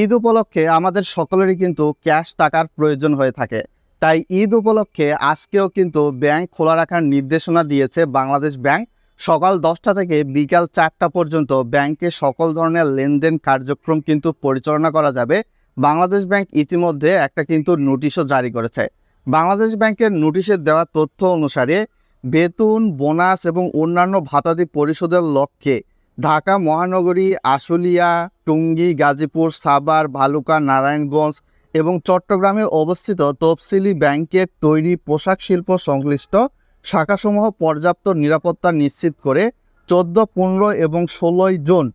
ঈদ উপলক্ষে আমাদের সকলেরই কিন্তু ক্যাশ টাকার প্রয়োজন হয়ে থাকে। তাই ঈদ উপলক্ষে আজকেও কিন্তু ব্যাংক খোলা রাখার নির্দেশনা দিয়েছে বাংলাদেশ ব্যাংক। সকাল দশটা থেকে বিকাল চারটা পর্যন্ত ব্যাংকে সকল ধরনের লেনদেন কার্যক্রম কিন্তু পরিচালনা করা যাবে। বাংলাদেশ ব্যাংক ইতিমধ্যে একটা কিন্তু নোটিশও জারি করেছে। বাংলাদেশ ব্যাংকের নোটিশের দেওয়া তথ্য অনুসারে বেতন, বোনাস এবং অন্যান্য ভাতাদি পরিশোধের লক্ষ্যে ঢাকা মহানগরী, আশুলিয়া, টুঙ্গি, গাজীপুর, সাভার, ভালুকা, নারায়ণগঞ্জ এবং চট্টগ্রামে অবস্থিত তফসিলি ব্যাংকের তৈরি পোশাক শিল্প সংশ্লিষ্ট শাখাসমূহ পর্যাপ্ত নিরাপত্তা নিশ্চিত করে চোদ্দ, পনেরো এবং ষোলোই জুন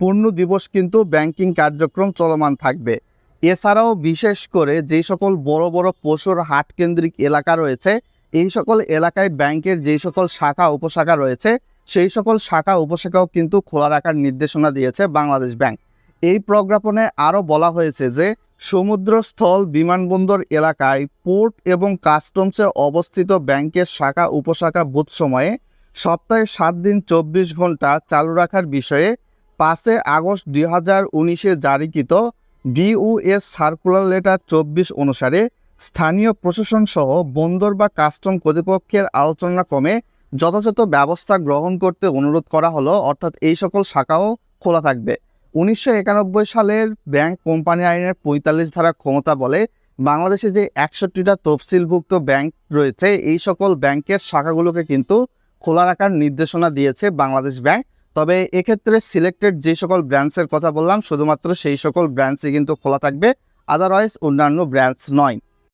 পূর্ণ দিবস কিন্তু ব্যাংকিং কার্যক্রম চলমান থাকবে। এছাড়াও বিশেষ করে যে সকল বড় বড় পশুর হাটকেন্দ্রিক এলাকা রয়েছে, এই সকল এলাকায় ব্যাংকের যে সকল শাখা, উপশাখা রয়েছে সেই সকল শাখা উপশাখাও কিন্তু খোলা রাখার নির্দেশনা দিয়েছে বাংলাদেশ ব্যাংক। এই প্রজ্ঞাপনে আরও বলা হয়েছে যে, সমুদ্রস্থল বিমানবন্দর এলাকায় পোর্ট এবং কাস্টমসে অবস্থিত ব্যাংকের শাখা উপশাখা বুথ সময়ে সপ্তাহে সাত দিন চব্বিশ ঘণ্টা চালু রাখার বিষয়ে পাঁচে আগস্ট দুই হাজার উনিশে জারিকৃত বিউএস সার্কুলার লেটার চব্বিশ অনুসারে স্থানীয় প্রশাসন সহ বন্দর বা কাস্টম কর্তৃপক্ষের আলোচনা ক্রমে যথাযথ ব্যবস্থা গ্রহণ করতে অনুরোধ করা হলো, অর্থাৎ এই সকল শাখাও খোলা থাকবে। উনিশশো একানব্বই সালের ব্যাংক কোম্পানি আইনের পঁয়তাল্লিশ ধারা ক্ষমতা বলে বাংলাদেশে যে একষট্টিটা তফসিলভুক্ত ব্যাংক রয়েছে, এই সকল ব্যাংকের শাখাগুলোকে কিন্তু খোলা রাখার নির্দেশনা দিয়েছে বাংলাদেশ ব্যাংক। তবে এক্ষেত্রে সিলেক্টেড যে সকল ব্রাঞ্চের কথা বললাম, শুধুমাত্র সেই সকল ব্রাঞ্চই কিন্তু খোলা থাকবে, আদারওয়াইজ অন্যান্য ব্রাঞ্চ নয়।